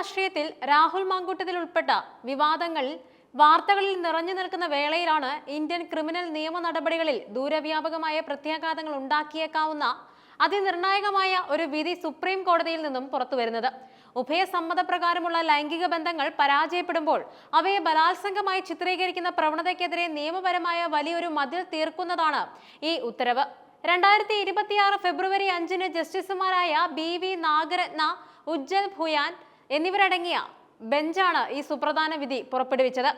രാഷ്ട്രീയത്തിൽ രാഹുൽ മാങ്കൂട്ടത്തിൽ ഉൾപ്പെട്ട വിവാദങ്ങൾ വാർത്തകളിൽ നിറഞ്ഞു നിൽക്കുന്ന വേളയിലാണ് ഇന്ത്യൻ ക്രിമിനൽ നിയമ നടപടികളിൽ ദൂരവ്യാപകമായ പ്രത്യാഘാതങ്ങൾ ഉണ്ടാക്കിയേക്കാവുന്ന അതിനിർണായകമായ ഒരു വിധി സുപ്രീം കോടതിയിൽ നിന്നും പുറത്തുവരുന്നത് ഉഭയസമ്മതപ്രകാരമുള്ള ലൈംഗിക ബന്ധങ്ങൾ പരാജയപ്പെടുമ്പോൾ അവയെ ബലാത്സംഗമായി ചിത്രീകരിക്കുന്ന പ്രവണതയ്ക്കെതിരെ നിയമപരമായ വലിയൊരു മതിൽ തീർക്കുന്നതാണ് ഈ ഉത്തരവ്. രണ്ടായിരത്തി ഇരുപത്തിയാറ് ഫെബ്രുവരി അഞ്ചിന് ജസ്റ്റിസുമാരായ ബി വി നാഗരത്ന ഉജ്ജൽ ഭുയാൻ എന്നിവരടങ്ങിയ ബെഞ്ചാണ് ഈ സുപ്രധാന വിധി പുറപ്പെടുവിച്ചത്.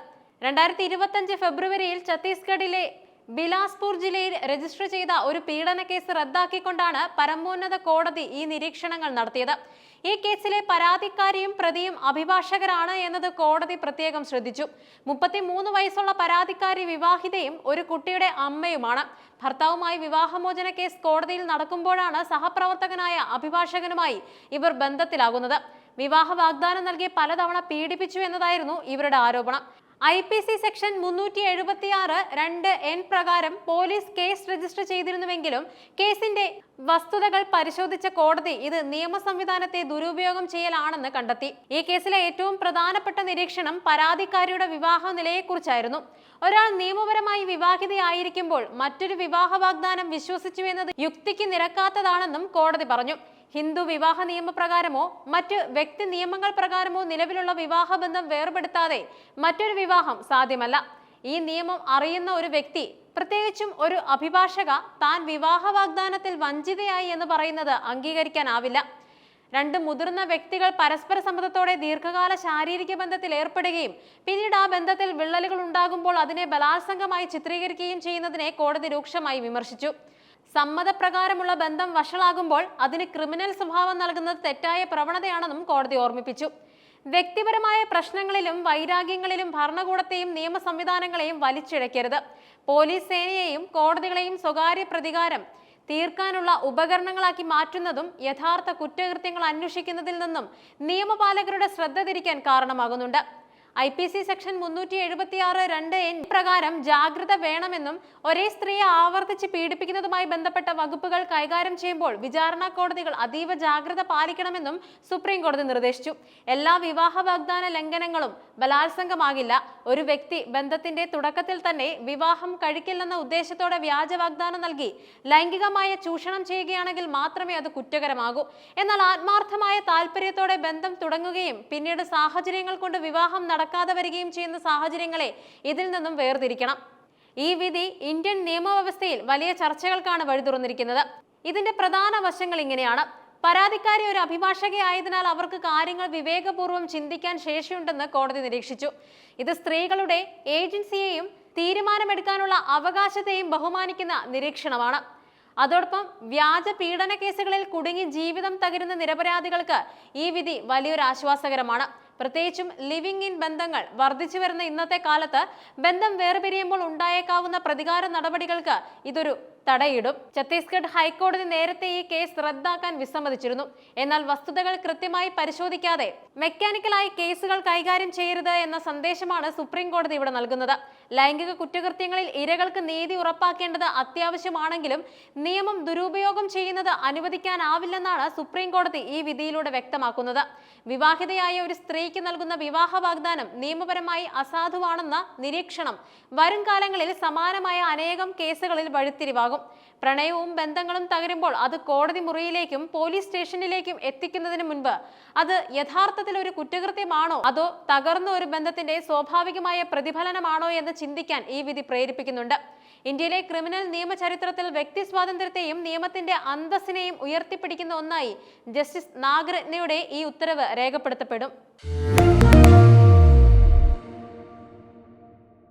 രണ്ടായിരത്തി ഇരുപത്തഞ്ച് ഫെബ്രുവരിയിൽ ഛത്തീസ്ഗഡിലെ ബിലാസ്പൂർ ജില്ലയിൽ രജിസ്റ്റർ ചെയ്ത ഒരു പീഡന കേസ് റദ്ദാക്കിക്കൊണ്ടാണ് പരമോന്നത കോടതി ഈ നിരീക്ഷണങ്ങൾ നടത്തിയത്. ഈ കേസിലെ പരാതിക്കാരിയും പ്രതിയും അഭിഭാഷകരാണ് എന്നത് കോടതി പ്രത്യേകം ശ്രദ്ധിച്ചു. മുപ്പത്തിമൂന്ന് വയസ്സുള്ള പരാതിക്കാരി വിവാഹിതയും ഒരു കുട്ടിയുടെ അമ്മയുമാണ്. ഭർത്താവുമായി വിവാഹമോചന കേസ് കോടതിയിൽ നടക്കുമ്പോഴാണ് സഹപ്രവർത്തകനായ അഭിഭാഷകനുമായി ഇവർ ബന്ധത്തിലാകുന്നത്. വിവാഹ വാഗ്ദാനം നൽകി പലതവണ പീഡിപ്പിച്ചു എന്നതായിരുന്നു ഇവരുടെ ആരോപണം. ഐ പി സി സെക്ഷൻ മുന്നൂറ്റി എഴുപത്തി ആറ് രണ്ട് എൻ പ്രകാരം പോലീസ് കേസ് രജിസ്റ്റർ ചെയ്തിരുന്നുവെങ്കിലും കേസിന്റെ വസ്തുതകൾ പരിശോധിച്ച കോടതി ഇത് നിയമ സംവിധാനത്തെ ദുരുപയോഗം ചെയ്യലാണെന്ന് കണ്ടെത്തി. ഈ കേസിലെ ഏറ്റവും പ്രധാനപ്പെട്ട നിരീക്ഷണം പരാതിക്കാരിയുടെ വിവാഹ നിലയെക്കുറിച്ചായിരുന്നു. ഒരാൾ നിയമപരമായി വിവാഹിതയായിരിക്കുമ്പോൾ മറ്റൊരു വിവാഹ വാഗ്ദാനം വിശ്വസിച്ചു എന്നത് യുക്തിക്ക് നിരക്കാത്തതാണെന്നും കോടതി പറഞ്ഞു. ഹിന്ദു വിവാഹ നിയമപ്രകാരമോ മറ്റ് വ്യക്തി നിയമങ്ങൾ പ്രകാരമോ നിലവിലുള്ള വിവാഹബന്ധം വേർപെടുത്താതെ മറ്റൊരു വിവാഹം സാധ്യമല്ല. ഈ നിയമം അറിയുന്ന ഒരു വ്യക്തി പ്രത്യേകിച്ചും ഒരു അഭിഭാഷക താൻ വിവാഹ വാഗ്ദാനത്തിൽ വഞ്ചിതയായി എന്ന് പറയുന്നത് അംഗീകരിക്കാനാവില്ല. രണ്ട് മുതിർന്ന വ്യക്തികൾ പരസ്പര സമ്മതത്തോടെ ദീർഘകാല ശാരീരിക ബന്ധത്തിൽ ഏർപ്പെടുകയും പിന്നീട് ആ ബന്ധത്തിൽ വിള്ളലുകൾ ഉണ്ടാകുമ്പോൾ അതിനെ ബലാത്സംഗമായി ചിത്രീകരിക്കുകയും ചെയ്യുന്നതിനെ കോടതി രൂക്ഷമായി വിമർശിച്ചു. സമ്മതപ്രകാരമുള്ള ബന്ധം വഷളാകുമ്പോൾ അതിന് ക്രിമിനൽ സ്വഭാവം നൽകുന്നത് തെറ്റായ പ്രവണതയാണെന്നും കോടതി ഓർമ്മിപ്പിച്ചു. വ്യക്തിപരമായ പ്രശ്നങ്ങളിലും വൈരാഗ്യങ്ങളിലും ഭരണകൂടത്തെയും നിയമ സംവിധാനങ്ങളെയും വലിച്ചിഴക്കരുത്. പോലീസ് സേനയെയും കോടതികളെയും സ്വകാര്യ പ്രതികാരം തീർക്കാനുള്ള ഉപകരണങ്ങളാക്കി മാറ്റുന്നതും യഥാർത്ഥ കുറ്റകൃത്യങ്ങൾ അന്വേഷിക്കുന്നതിൽ നിന്നും നിയമപാലകരുടെ ശ്രദ്ധ തിരിക്കാൻ കാരണമാകുന്നുണ്ട്. ഐ പി സി സെക്ഷൻ മുന്നൂറ്റി എഴുപത്തി ആറ് രണ്ട് എൻ പ്രകാരം ജാഗ്രത വേണമെന്നും ഒരേ സ്ത്രീയെ ആവർത്തിച്ച് പീഡിപ്പിക്കുന്നതുമായി ബന്ധപ്പെട്ട വകുപ്പുകൾ കൈകാര്യം ചെയ്യുമ്പോൾ വിചാരണ കോടതികൾ അതീവ ജാഗ്രത പാലിക്കണമെന്നും സുപ്രീം കോടതി നിർദ്ദേശിച്ചു. എല്ലാ വിവാഹ വാഗ്ദാന ലംഘനങ്ങളും ബലാത്സംഗമാകില്ല. ഒരു വ്യക്തി ബന്ധത്തിന്റെ തുടക്കത്തിൽ തന്നെ വിവാഹം കഴിക്കില്ലെന്ന ഉദ്ദേശത്തോടെ വ്യാജ വാഗ്ദാനം നൽകി ലൈംഗികമായ ചൂഷണം ചെയ്യുകയാണെങ്കിൽ മാത്രമേ അത് കുറ്റകരമാകൂ. എന്നാൽ ആത്മാർത്ഥമായ താല്പര്യത്തോടെ ബന്ധം തുടങ്ങുകയും പിന്നീട് സാഹചര്യങ്ങൾ കൊണ്ട് വിവാഹം നടക്കാതെ വരികയും ചെയ്യുന്ന സാഹചര്യങ്ങളെ ഇതിൽ നിന്നും വേർതിരിക്കണം. ഈ വിധി ഇന്ത്യൻ നിയമവ്യവസ്ഥയിൽ വലിയ ചർച്ചകൾക്കാണ് വഴി തുറന്നിരിക്കുന്നത്. ഇതിന്റെ പ്രധാന വശങ്ങൾ ഇങ്ങനെയാണ്. പരാതിക്കാരി ഒരു അഭിഭാഷകയായതിനാൽ അവർക്ക് കാര്യങ്ങൾ വിവേകപൂർവം ചിന്തിക്കാൻ ശേഷിയുണ്ടെന്ന് കോടതി നിരീക്ഷിച്ചു. ഇത് സ്ത്രീകളുടെ ഏജൻസിയെയും തീരുമാനമെടുക്കാനുള്ള അവകാശത്തെയും ബഹുമാനിക്കുന്ന നിരീക്ഷണമാണ്. അതോടൊപ്പം വ്യാജ പീഡന കേസുകളിൽ കുടുങ്ങി ജീവിതം തകരുന്ന നിരപരാധികൾക്ക് ഈ വിധി വലിയൊരു ആശ്വാസകരമാണ്. പ്രത്യേകിച്ചും ലിവിംഗ് ഇൻ ബന്ധങ്ങൾ വർദ്ധിച്ചു വരുന്ന ഇന്നത്തെ കാലത്ത് ബന്ധം വേർപിരിയുമ്പോൾ ഉണ്ടായേക്കാവുന്ന പ്രതികാര നടപടികൾക്ക് ഇതൊരു തടയിടും. ഛത്തീസ്ഗഡ് ഹൈക്കോടതി നേരത്തെ ഈ കേസ് റദ്ദാക്കാൻ വിസമ്മതിച്ചിരുന്നു. എന്നാൽ വസ്തുതകൾ കൃത്യമായി പരിശോധിക്കാതെ മെക്കാനിക്കലായി കേസുകൾ കൈകാര്യം ചെയ്യരുത് എന്ന സന്ദേശമാണ് സുപ്രീം കോടതി ഇവിടെ നൽകുന്നത്. ലൈംഗിക കുറ്റകൃത്യങ്ങളിൽ ഇരകൾക്ക് നീതി ഉറപ്പാക്കേണ്ടത് അത്യാവശ്യമാണെങ്കിലും നിയമം ദുരുപയോഗം ചെയ്യുന്നത് അനുവദിക്കാനാവില്ലെന്നാണ് സുപ്രീം കോടതി ഈ വിധിയിലൂടെ വ്യക്തമാക്കുന്നത്. വിവാഹിതയായ ഒരു സ്ത്രീക്ക് നൽകുന്ന വിവാഹ വാഗ്ദാനം നിയമപരമായി അസാധുവാണെന്ന നിരീക്ഷണം വരും കാലങ്ങളിൽ സമാനമായ അനേകം കേസുകളിൽ വഴിത്തിരിവാകും. പ്രണയവും ബന്ധങ്ങളും തകരുമ്പോൾ അത് കോടതി മുറിയിലേക്കും പോലീസ് സ്റ്റേഷനിലേക്കും എത്തിക്കുന്നതിന് മുൻപ് അത് യഥാർത്ഥത്തിൽ ഒരു കുറ്റകൃത്യമാണോ? അതോ തകർന്ന ഒരു ബന്ധത്തിന്റെ സ്വാഭാവികമായ പ്രതിഫലനമാണോ എന്ന് ചിന്തിക്കാൻ ഈ വിധി പ്രേരിപ്പിക്കുന്നുണ്ട്. ഇന്ത്യയിലെ ക്രിമിനൽ നിയമചരിത്രത്തിൽ വ്യക്തി സ്വാതന്ത്ര്യത്തെയും നിയമത്തിന്റെ അന്തസ്സിനെയും ഉയർത്തിപ്പിടിക്കുന്ന ഒന്നായി ജസ്റ്റിസ് നാഗരത്നയുടെ ഈ ഉത്തരവ് രേഖപ്പെടുത്തപ്പെടും.